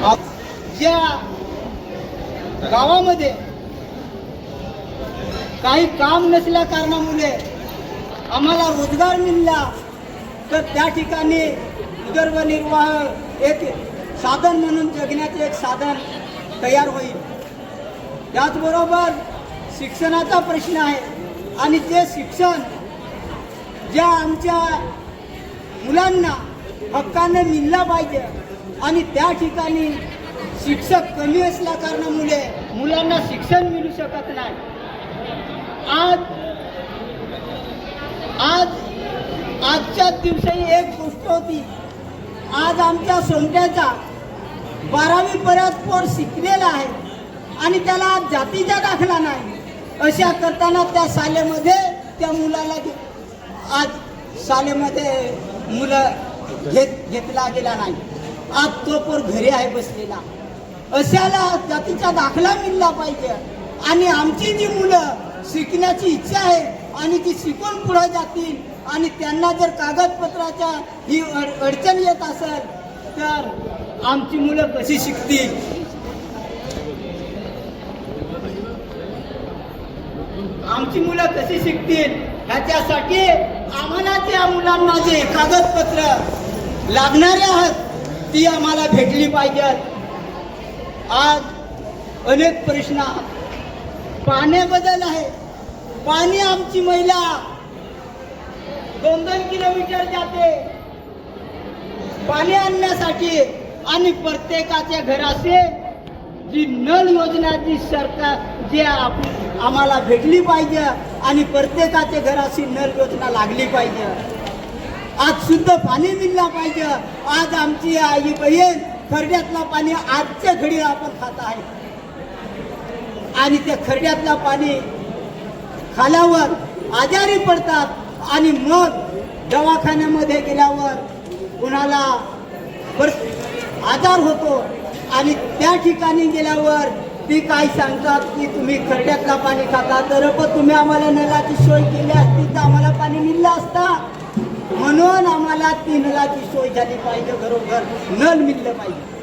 ज्या गावामध्ये काही काम नसल्या कारणामुळे आम्हाला रोजगार मिळला तर त्या ठिकाणी उदरनिर्वाह एक साधन म्हणून जगण्याचे एक साधन तयार होईल. त्याचबरोबर शिक्षणाचा प्रश्न आहे आणि ते शिक्षण ज्या आमच्या मुलांना हक्काने मिळला पाहिजे आणि त्या ठिकाणी शिक्षक कमी असल्या कारणामुळे मुलांना शिक्षण मिळू शकत नाही. आज आज आजच्या दिवशी एक गोष्ट होती. आज आमच्या सोमट्याचा बारावी पर्यंत पोर शिकलेला आहे आणि त्याला आज जातीचा दाखला नाही. अशा करताना त्या शालेमध्ये त्या मुलाला आज शालेमध्ये मुलं घेत घेतला गेला नाही. आज तो पोर घरी आहे बसलेला. अशाला जातीचा दाखला मिळला पाहिजे. आणि आमची जी मुलं शिकण्याची इच्छा आहे आणि ती शिकून पुढे जातील आणि त्यांना जर कागदपत्राच्या ही अड- अडचण येत असेल तर आमची मुलं कशी शिकतील? आमची मुलं कशी शिकतील? ह्याच्यासाठी आम्हाला त्या मुलांना जे कागदपत्र लागणारे आहेत ती आम्हाला भेटली पाहिजेत आज अनेक प्रश्न पाण्याबद्दल आहे. पाणी आमची महिला दोन दोन किलोमीटर जाते. पाणी आणण्यासाठी आणि प्रत्येकाच्या घराचे जी नळ योजना जी सरकार जे आप- आम्हाला भेटली पाहिजे आणि प्रत्येकाच्या घराची नळ योजना लागली पाहिजे. आज शुद्ध पाणी मिळला पाहिजे. आज आमची आई बहीण खरड्यातलं पाणी आजच्या घडी आपण खात आहे. आणि त्या खरड्यातलं पाणी खाल्यावर आजारी पडतात आणि मग दवाखान्यामध्ये गेल्यावर कुणाला आजार होतो. आणि त्या ठिकाणी गेल्यावर ती काय सांगतात की तुम्ही खरड्यातला पाणी खाता. तर पण तुम्ही आम्हाला नळाची सोय केली असती तर आम्हाला पाणी मिळलं असता. म्हणून आम्हाला ती नळाची सोय झाली पाहिजे घरोघर नळ मिळलं पाहिजे.